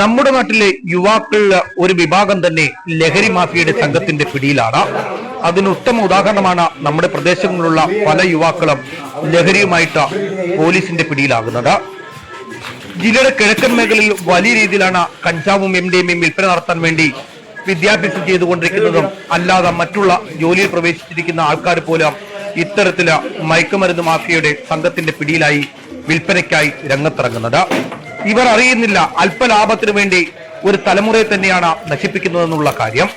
നമ്മുടെ നാട്ടിലെ യുവാക്കളിലെ ഒരു വിഭാഗം തന്നെ ലഹരി മാഫിയയുടെ സംഘത്തിന്റെ പിടിയിലാണ്. അതിന് ഉത്തമ ഉദാഹരണമാണ് നമ്മുടെ പ്രദേശങ്ങളിലുള്ള പല യുവാക്കളും ലഹരിയുമായിട്ട് പോലീസിന്റെ പിടിയിലാകുന്നത്. ജില്ലയുടെ കിഴക്കൻ മേഖലയിൽ വലിയ രീതിയിലാണ് കഞ്ചാവും എം ഡി എമ്മയും വിൽപ്പന നടത്താൻ വേണ്ടി വിദ്യാഭ്യാസം ചെയ്തുകൊണ്ടിരിക്കുന്നതും അല്ലാതെ മറ്റുള്ള ജോലിയിൽ പ്രവേശിച്ചിരിക്കുന്ന ആൾക്കാർ പോലും ഇത്തരത്തിൽ മയക്കുമരുന്ന് മാഫിയയുടെ സംഘത്തിന്റെ പിടിയിലായി വിൽപ്പനയ്ക്കായി രംഗത്തിറങ്ങുന്നത്. ഇവർ അറിയുന്നില്ല അല്പലാഭത്തിനു വേണ്ടി ഒരു തലമുറയെ തന്നെയാണ് നശിപ്പിക്കുന്നതെന്നുള്ള കാര്യം.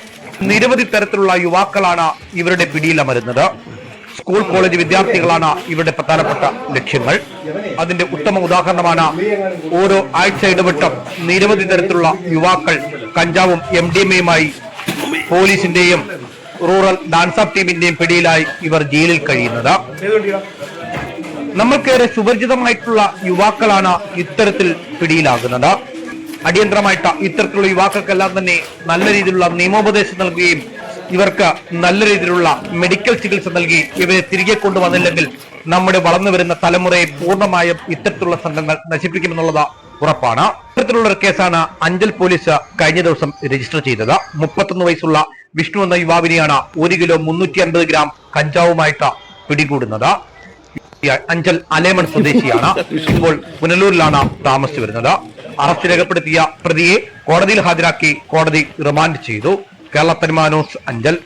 നിരവധി തരത്തിലുള്ള യുവാക്കളാണ് ഇവരുടെ പിടിയിലമരുന്നത്. സ്കൂൾ കോളേജ് വിദ്യാർത്ഥികളാണ് ഇവരുടെ പ്രധാനപ്പെട്ട ലക്ഷ്യങ്ങൾ. അതിന്റെ ഉത്തമ ഉദാഹരണമാണ് ഓരോ ആഴ്ച ഇടവിട്ടും നിരവധി തരത്തിലുള്ള യുവാക്കൾ കഞ്ചാവും എം ഡി എമ്മയുമായി പോലീസിന്റെയും റൂറൽ ഡാൻസ് ഓഫ് ടീമിന്റെയും പിടിയിലായി ഇവർ ജയിലിൽ കഴിയുന്നത്. നമ്മൾക്കേറെ സുപരിചിതമായിട്ടുള്ള യുവാക്കളാണ് ഇത്തരത്തിൽ പിടിയിലാകുന്നത്. അടിയന്തരമായിട്ട് ഇത്തരത്തിലുള്ള യുവാക്കൾക്കെല്ലാം തന്നെ നല്ല രീതിയിലുള്ള നിയമോപദേശം നൽകുകയും ഇവർക്ക് നല്ല രീതിയിലുള്ള മെഡിക്കൽ ചികിത്സ നൽകി ഇവരെ തിരികെ കൊണ്ടുവന്നില്ലെങ്കിൽ നമ്മുടെ വളർന്നു വരുന്ന തലമുറയെ പൂർണമായും ഇത്തരത്തിലുള്ള സംഘങ്ങൾ നശിപ്പിക്കുമെന്നുള്ളത് ഉറപ്പാണ്. ഇത്തരത്തിലുള്ള ഒരു കേസാണ് അഞ്ചൽ പോലീസ് കഴിഞ്ഞ ദിവസം രജിസ്റ്റർ ചെയ്തത്. മുപ്പത്തൊന്ന് വയസ്സുള്ള വിഷ്ണു എന്ന യുവാവിനെയാണ് ഒരു കിലോ മുന്നൂറ്റി അൻപത് ഗ്രാം കഞ്ചാവുമായിട്ട് പിടികൂടുന്നത്. അഞ്ചൽ അലേമൺ സ്വദേശിയാണ്. ഇപ്പോൾ പുനലൂരിലാണ് താമസിച്ചു വരുന്നത്. അറസ്റ്റ് രേഖപ്പെടുത്തിയ പ്രതിയെ കോടതിയിൽ ഹാജരാക്കി കോടതി റിമാൻഡ് ചെയ്തു. കേരള തനിമാനോസ് അഞ്ചൽ.